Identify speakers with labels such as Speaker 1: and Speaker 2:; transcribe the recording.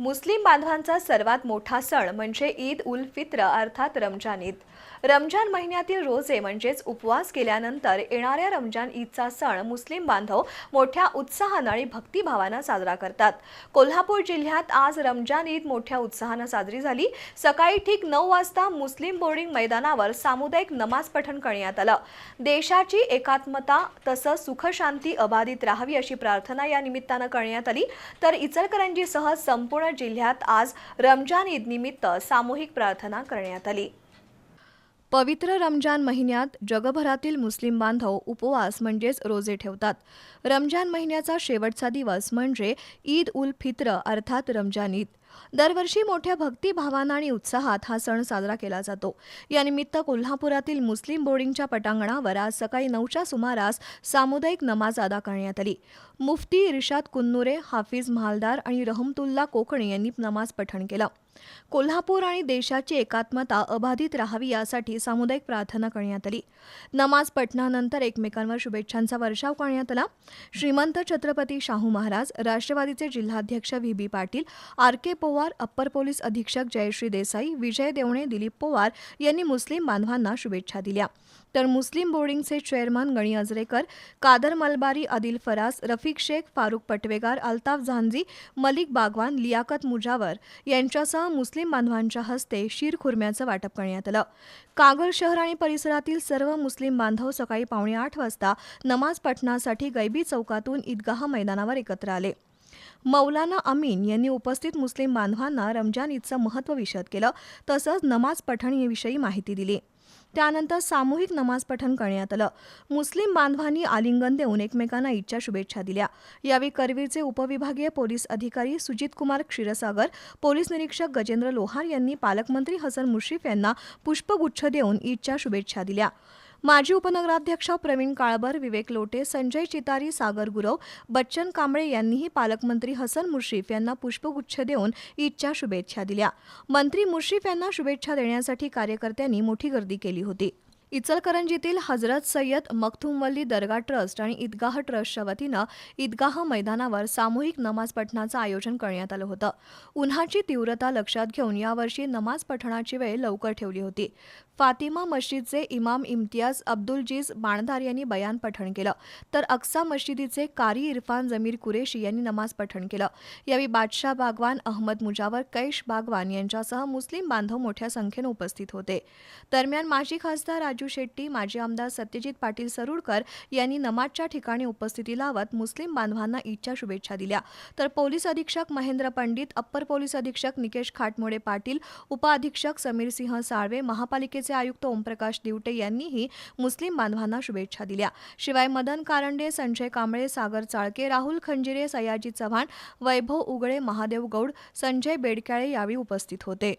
Speaker 1: मुस्लिम बांधवांचा सर्वात मोठा सण म्हणजे ईद उल फित्र अर्थात रमजान ईद. रमजान महिन्यातील रोजे म्हणजेच उपवास केल्यानंतर येणाऱ्या रमजान ईदचा सण मुस्लिम बांधव मोठ्या उत्साहानं आणि भक्तिभावानं साजरा करतात. कोल्हापूर जिल्ह्यात आज रमजान ईद मोठ्या उत्साहानं साजरी झाली. सकाळी ठीक नऊ वाजता मुस्लिम बोर्डिंग मैदानावर सामुदायिक नमाज पठण करण्यात आलं. देशाची एकात्मता तसंच सुखशांती अबाधित राहावी अशी प्रार्थना या निमित्तानं करण्यात आली. तर इचलकरंजीसह संपूर्ण जिल्ह्यात आज रमजान ईद निमित्त सामूहिक प्रार्थना करण्यात आली. पवित्र रमजान महिन्यात जगभरातील मुस्लिम बांधव उपवास म्हणजेच रोजे ठेवतात. रमजान महिन्याचा शेवटचा दिवस म्हणजे ईद उल फित्र अर्थात रमजान ईद. दरवर्षी मोठ्या भक्तिभावानं आणि उत्साहात हा सण साजरा केला जातो. यानिमित्त कोल्हापुरातील मुस्लिम बोर्डिंगच्या पटांगणावर आज सकाळी नऊच्या सुमारास सामुदायिक नमाज अदा करण्यात आली. मुफ्ती इर्शाद कुन्नुरे हाफिज महालदार आणि रहमतुल्ला कोकणे यांनी नमाज पठण केलं. कोल्हापूर आणि देशाची एकात्मता अबाधित राहावी यासाठी सामुदायिक प्रार्थना करण्यात आली. नमाज पठणानंतर एकमेकांवर शुभेच्छांचा वर्षाव करण्यात आला. श्रीमंत छत्रपती शाहू महाराज राष्ट्रवादीचे जिल्हाध्यक्ष V. B. Patil R. K. Pawar upper police अधीक्षक जयश्री देसाई विजय देवणे दिलीप पवार यांनी मुस्लिम बांधवांना शुभेच्छा दिल्या. तर मुस्लिम बोर्डिंगचे चेअरमन गणी अजरेकर कादर मलबारी आदिल फरास रफिक शेख फारुख पटवेगार अल्ताफ झांझी मलिक बागवान लियाकत मुजावर यांच्यासह मुस्लिम बांधवांच्या हस्ते शीर खुर्म्याचं वाटप करण्यात आलं. कागल शहर आणि परिसरातील सर्व मुस्लिम बांधव सकाळी पावणे आठ वाजता नमाज पठणासाठी गैबी चौकातून ईदगाह मैदानावर एकत्र आले. मौलाना अमीन यांनी उपस्थित मुस्लिम बांधवांना रमजान ईदचं महत्त्व विशद केलं तसंच नमाज पठण याविषयी माहिती दिली. त्यानंतर सामूहिक नमाज पठण करण्यात आलं. मुस्लिम बांधवांनी आलिंगन देऊन एकमेकांना ईदच्या शुभेच्छा दिल्या. यावेळी करवीरचे उपविभागीय पोलीस अधिकारी सुजित कुमार क्षीरसागर पोलीस निरीक्षक गजेंद्र लोहार यांनी पालकमंत्री हसन मुश्रीफ यांना पुष्पगुच्छ देऊन ईदच्या शुभेच्छा दिल्या. माजी उपनगराध्यक्ष प्रवीण काळबर विवेक लोटे संजय चितारी सागर गुरव बच्चन कांबळे यांनीही पालकमंत्री हसन मुश्रीफ यांना पुष्पगुच्छ देऊन ईदच्या शुभेच्छा दिल्या. मंत्री मुश्रीफ यांना शुभेच्छा देण्यासाठी कार्यकर्त्यांनी मोठी गर्दी केली होती. इचलकरंजीतील हजरत सय्यद मखथुमवल्ली दर्गा ट्रस्ट आणि ईदगाह ट्रस्टच्या वतीनं ईदगाह मैदानावर सामूहिक नमाज पठणाचं आयोजन करण्यात आलं होतं. उन्हाची तीव्रता लक्षात घेऊन यावर्षी नमाज पठणाची वेळ लवकर ठेवली होती. फातिमा मस्जिदचे इमाम इम्तियाज अब्दुलजीज बाणधार यांनी बयान पठण केलं. तर अक्सा मशिदीचे कारी इरफान जमीर कुरेशी यांनी नमाज पठण केलं. यावेळी बादशाह बागवान अहमद मुजावर कैश बागवान यांच्यासह मुस्लिम बांधव मोठ्या संख्येनं उपस्थित होते. दरम्यान माजी खासदार राजू शेट्टी माजी आमदार सत्यजित पाटील सरुडकर यांनी नमाजच्या ठिकाणी उपस्थिती लावत मुस्लिम बांधवांना ईदच्या शुभेच्छा दिल्या. तर पोलीस अधीक्षक महेंद्र पंडित अप्पर पोलीस अधीक्षक निकेश खाटमोडे पाटील उपअधीक्षक समीर सिंह साळवे महापालिकेचे आयुक्त ओमप्रकाश दिवटे यांनीही मुस्लिम बांधवांना शुभेच्छा दिल्या. शिवाय मदन कारंडे संजय कांबळे सागर चाळके राहुल खंजिरे सयाजी चव्हाण वैभव उगळे महादेव गौड संजय बेडकाळे यावेळी उपस्थित होते.